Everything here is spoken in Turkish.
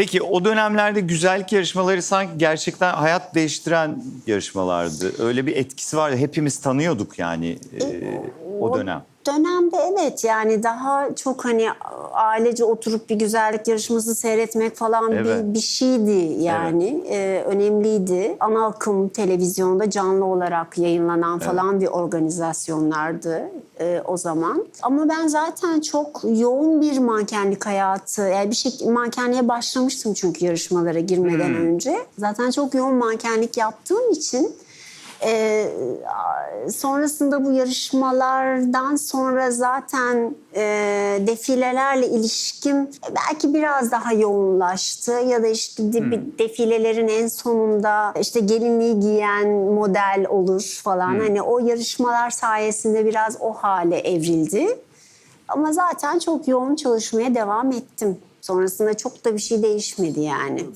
Peki o dönemlerde güzellik yarışmaları sanki gerçekten hayat değiştiren yarışmalardı. Öyle bir etkisi vardı. Hepimiz tanıyorduk yani e, o dönem. Dönemde evet yani daha çok hani ailece oturup bir güzellik yarışması seyretmek falan Evet. bir, bir şeydi yani Ee, önemliydi. Ana akım televizyonda canlı olarak yayınlanan falan bir organizasyonlardı e, o zaman. Ama ben zaten çok yoğun bir mankenlik hayatı yani bir şey mankenliğe başlamıştım çünkü yarışmalara girmeden önce. Zaten çok yoğun mankenlik yaptığım için ee, sonrasında bu yarışmalardan sonra zaten e, defilelerle ilişkim belki biraz daha yoğunlaştı ya da işte de- bir defilelerin en sonunda işte gelinliği giyen model olur falan hani o yarışmalar sayesinde biraz o hale evrildi. Ama zaten çok yoğun çalışmaya devam ettim. Sonrasında çok da bir şey değişmedi yani.